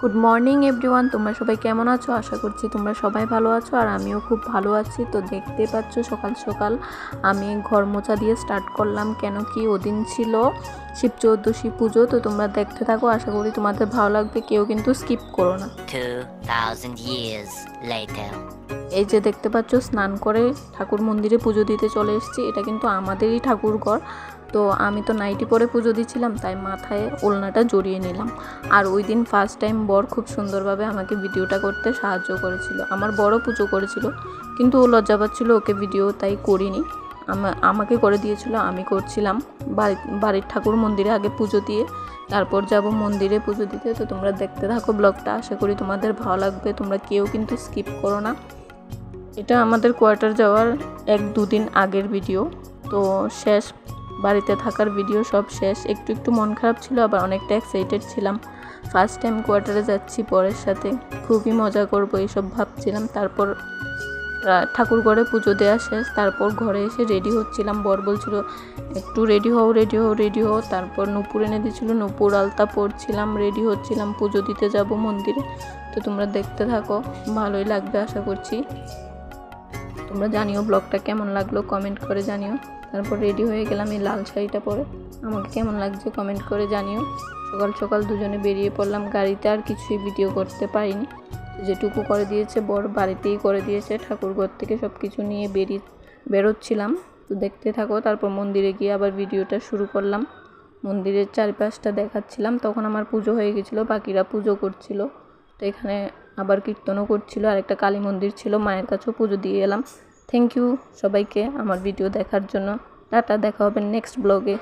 Good morning everyone তোমরা সবাই কেমন আছো? আশা করছি তোমরা সবাই ভালো আছো আর আমিও খুব ভালো আছি। তো দেখতে পাচ্ছ সকাল সকাল আমি ঘর মোছা দিয়ে স্টার্ট করলাম। কেন কি ওদিন ছিল শিব চৌদ্দশী পুজো তো তোমরা দেখতে থাকো। আশা করি তোমাদের ভালো লাগবে। কেউ কিন্তু স্কিপ করো না। 2,000 years later. এই যে দেখতে পাচ্ছ স্নান করে ঠাকুর মন্দিরে পুজো দিতে চলে এসেছি। এটা কিন্তু আমাদেরই ঠাকুর ঘর তো আমি তো নাইটি পরে পুজো দিচ্ছিলাম, তাই মাথায় ওলনাটা জড়িয়ে নিলাম। আর ওই দিন ফার্স্ট টাইম বর খুব সুন্দরভাবে আমাকে ভিডিওটা করতে সাহায্য করেছিল। আমার বড় পুজো করেছিল, কিন্তু ও লজ্জা পাচ্ছিল, ওকে ভিডিও তাই করিনি। আমা- আমাকে করে দিয়েছিল, আমি করছিলাম। বাড়ি, বাড়ির ঠাকুর মন্দিরে আগে পুজো দিয়ে, তারপর যাব মন্দিরে পুজো দিতে। তো তোমরা দেখতে থাকো ব্লগটা, আশা করি তোমাদের ভালো লাগবে। তোমরা কেউ কিন্তু স্কিপ করো না। এটা আমাদের কোয়ার্টার যাওয়ার এক দুদিন আগের ভিডিও তো শেষ বাড়িতে থাকার ভিডিও সব শেষ। একটু একটু মন খারাপ ছিল, আবার অনেকটা এক্সাইটেড ছিলাম। ফার্স্ট টাইম কোয়ার্টারে যাচ্ছি পরের সাথে। খুবই মজা করব এইসব ভাবছিলাম। তারপর ঠাকুর ঘরে পুজো দেওয়া শেষ। তারপর ঘরে এসে রেডি হচ্ছিলাম। বর বলছিল, একটু রেডি হও রেডি হও রেডি হও। তারপর নূপুর এনে দিয়েছিল। নূপুর আলতা পরছিলাম রেডি হচ্ছিলাম। পুজো দিতে যাব মন্দিরে। তো তোমরা দেখতে থাকো, ভালোই লাগবে আশা করছি। তোমরা জানিও ব্লগটা কেমন লাগল কমেন্ট করে জানিও। তারপর রেডি হয়ে গেলাম এই লাল শাড়িটা পরে। আমাকে কেমন লাগছে কমেন্ট করে জানিও। সকাল সকাল দুজনে বেরিয়ে পড়লাম গাড়িতে, আর কিছুই ভিডিও করতে পারিনি। যেটুকু করে দিয়েছে বর, বাড়িতেই করে দিয়েছে। ঠাকুরঘর থেকে সব কিছু নিয়ে বেরিয়ে বেরোচ্ছিলাম। তো দেখতে থাকো, তারপর মন্দিরে গিয়ে আবার ভিডিওটা শুরু করলাম। মন্দিরের চারপাশটা দেখাচ্ছিলাম, তখন আমার পুজো হয়ে গেছিল, বাকিরা পুজো করছিল। তো এখানে আবার কীর্তনও করছিল আর একটা কালী মন্দির ছিল, মায়ের কাছেও পুজো দিয়ে এলাম। থ্যাংক ইউ সবাইকে আমার ভিডিও দেখার জন্য। টাটা, দেখা হবে নেক্সট ব্লগে